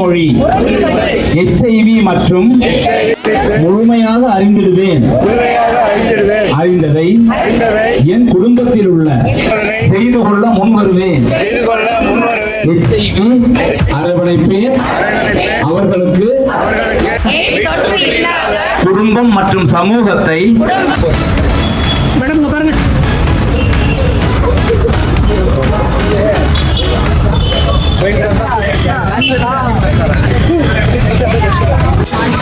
மொழி. எச்ஐவி மற்றும் முழுமையாக அறிந்திடுவேன். அறிந்ததை என் குடும்பத்தில் உள்ள செய்து கொள்ள முன் எச்ஐவி அரவணைப்பேன். அவர்களுக்கு குடும்பம் மற்றும் சமூகத்தை 啊 랑.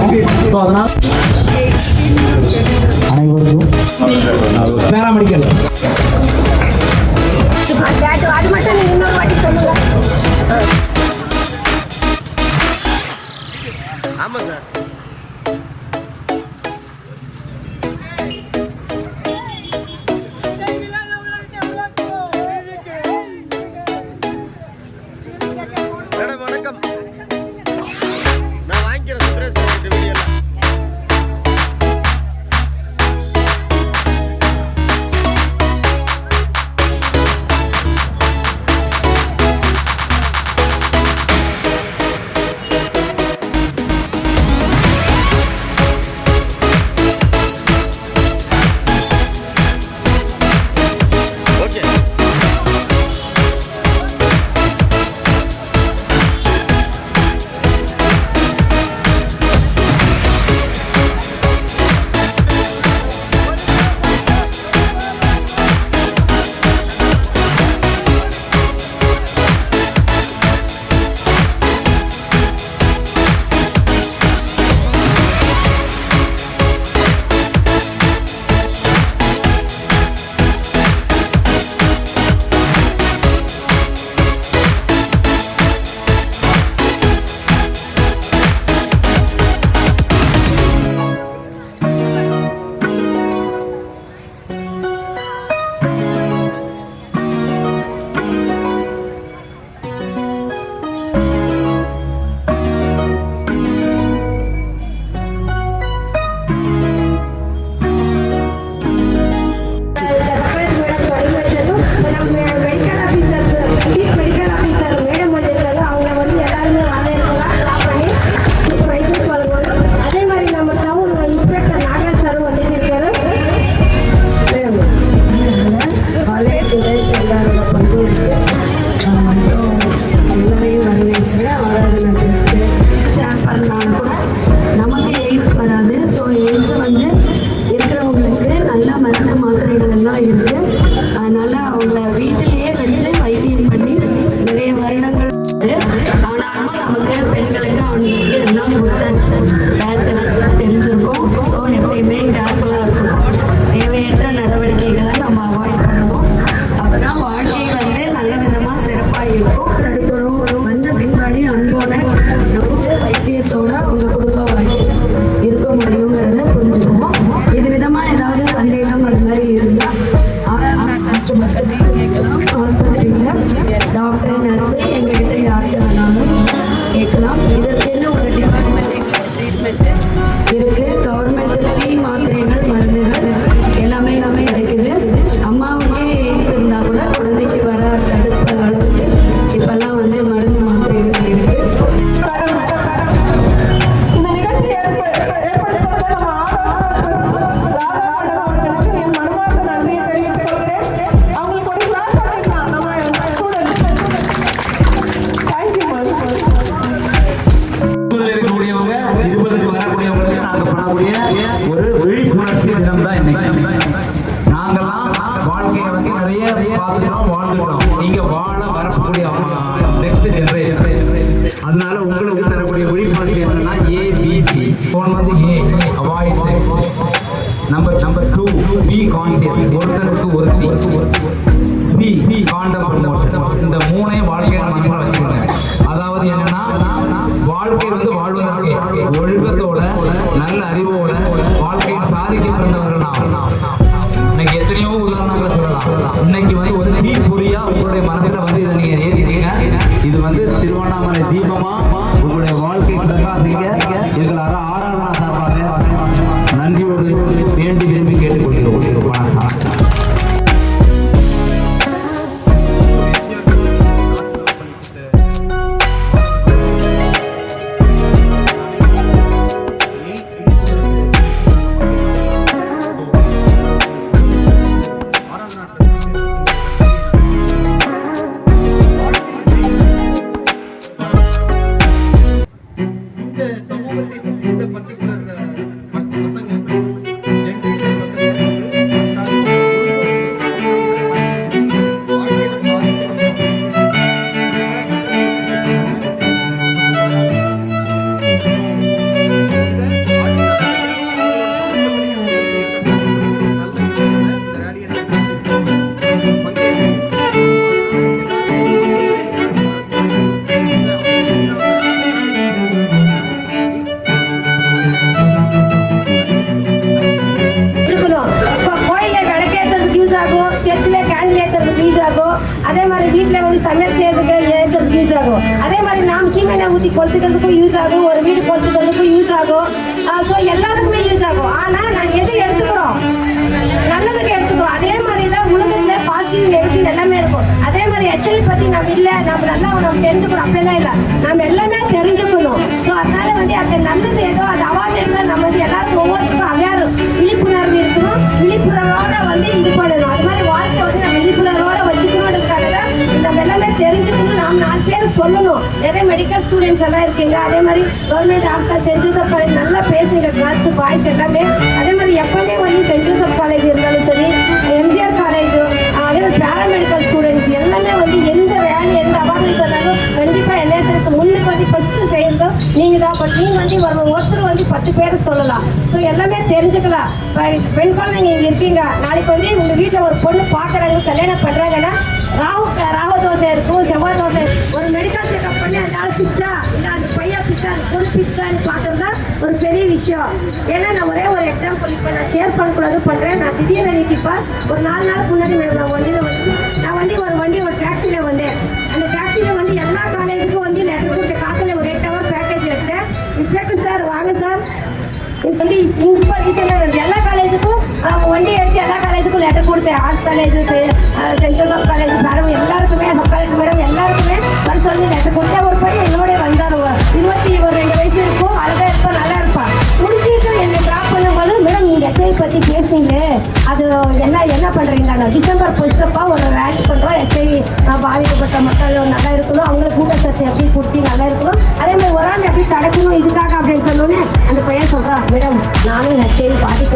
இருக்கும் ஸோ அதனால் அனைவருக்கும். பேராமெடிக்கல் ஆமாம் சார் mulheres é கான்சியஸ் ஒருத்தருக்கு ஒருத்தி. சி காண்ட ப்ரமோஷன் இந்த மூணையும் வாழ்க்கையில் மனசில் வச்சுக்கோங்க. அதாவது என்னன்னா வாழ்க்கை வந்து வாழ்வதற்கு ஒழுக்கத்தோட நல்ல அறிவோட வாழ்க்கையை சாதிக்க பிறந்தவர்கள் நான் இன்னைக்கு எத்தனையோ உதாரணங்களை சொல்லலாம். இன்னைக்கு வந்து ஒரு ஆகும் ஒரு வீடு கொளுத்துக்கிறதுக்கும் யூஸ் ஆகும். ஸோ எல்லாருக்குமே யூஸ் ஆகும். ஆனால் நாங்கள் எது எடுத்துக்கிறோம்? நல்லதுக்கு எடுத்துக்கிறோம். அதே மாதிரி தான் உலகத்தில் பாசிட்டிவ் நெகட்டிவ் எல்லாமே இருக்கும். அதே மாதிரி ஹெச்ஐவி பற்றி நம்ம இல்லை நம்ம நல்லா நம்ம தெரிஞ்சுக்கணும். அப்படிலாம் இல்லை. நம்ம எல்லாமே தெரிஞ்சுக்கணும். ஸோ அதனால வந்து அந்த நல்லது ஏதோ அது அவார்னஸ் தான் நம்ம வந்து எல்லாருக்கும் ஒவ்வொருத்தருக்கும் அவேர் நிறைய மெடிக்கல் ஸ்டூடெண்ட்ஸ் எல்லாம் இருக்கீங்க. அதே மாதிரி government hospital saint Joseph college நல்லா பேசுங்க. கேர்ள்ஸ் பாய்ஸ் எல்லாமே. அதே மாதிரி எப்பவுமே வந்து சென்ட் ஜோசப் காலேஜ் இருந்தாலும் சரி எம்ஜிஆர் காலேஜ் அதே மாதிரி பேராமெடிக்கல் ஸ்டூடெண்ட்ஸ் எல்லாமே வந்து எந்த வேலை எந்த அவார்ட்னஸ் இருந்தாலும் கண்டிப்பாக என்எஸ்எஸ் முன்னுக்கு வந்து ஃபஸ்ட்டு செய்யறதும் நீங்கள் தான் பட் நீங்கள் வந்து ஒரு ஒருத்தர் வந்து பத்து பேர் சொல்லலாம். ஸோ எல்லாமே தெரிஞ்சுக்கலாம். பெண் குழந்தைங்க இங்கே இருக்கீங்க. நாளைக்கு வந்து உங்கள் வீட்டில் ஒரு பொண்ணு பார்க்குறாங்க கல்யாணம் பண்ணுறாங்கன்னா ராகு ராகு தோசை இருக்கும் செவ்வாய் தோசை ஒரு மெடிக்கல் செக்அப் பண்ணி அந்த ஆள் பிச்சா இல்லை அந்த பையன் பிச்சா அந்த பொண்ணு பிச்சான்னு பார்க்கறது தான் ஒரு பெரிய விஷயம். ஏன்னா நான் ஒரே ஒரு எக்ஸாம்பிள் இப்போ நான் ஷேர் பண்ணக்கூடாது பண்ணுறேன் நான் திடீர்னு அன்னைக்கு ஒரு நாலு நாள் முன்னாடி நான் வண்டியில் வந்து நான் வண்டி ஒரு வண்டி ஒரு டாக்ஸியில் வந்தேன். அந்த டாக்ஸியில் வந்து எல்லா காலேஜுக்கும் வந்து லெட்டர் கொடுத்த எடுத்தேன் சார் வாங்க சார். வந்து இப்போ ரீசெண்டாக எல்லா காலேஜுக்கும் வண்டி எடுத்து எல்லா காலேஜுக்கும் லெட்டர் கொடுத்தேன் arts college central college madam எல்லாருக்குமே சப் காலேஜ் மேடம் எல்லாருக்குமே வர சொல்லி லெட்டர் கொடுத்தேன் ஒரு படி என்னோட வந்தார் இருபத்தி ஒரு ரெண்டு வயசு இருக்கும். அழகாக இருப்பா நல்லா இருப்பா. முடிச்சுட்டு என்னை ட்ராப் பண்ணும்போது மேடம் நீங்கள் எச்ஐவி பற்றி பேசுனீங்களே அது என்ன என்ன பண்ணுறீங்க நான் டிசம்பர் ஃபர்ஸ்ட்டப்பா ஒரு ரேலி பண்ணுறோம் எஸ்ஐ பாதிக்கப்பட்ட மக்கள் நல்லா இருக்கணும். அவங்களுக்கு ஊட்டச்சத்து எப்படி கொடுத்து நல்லா இருக்கணும். அதே மாதிரி சொன்னோன்னே அந்த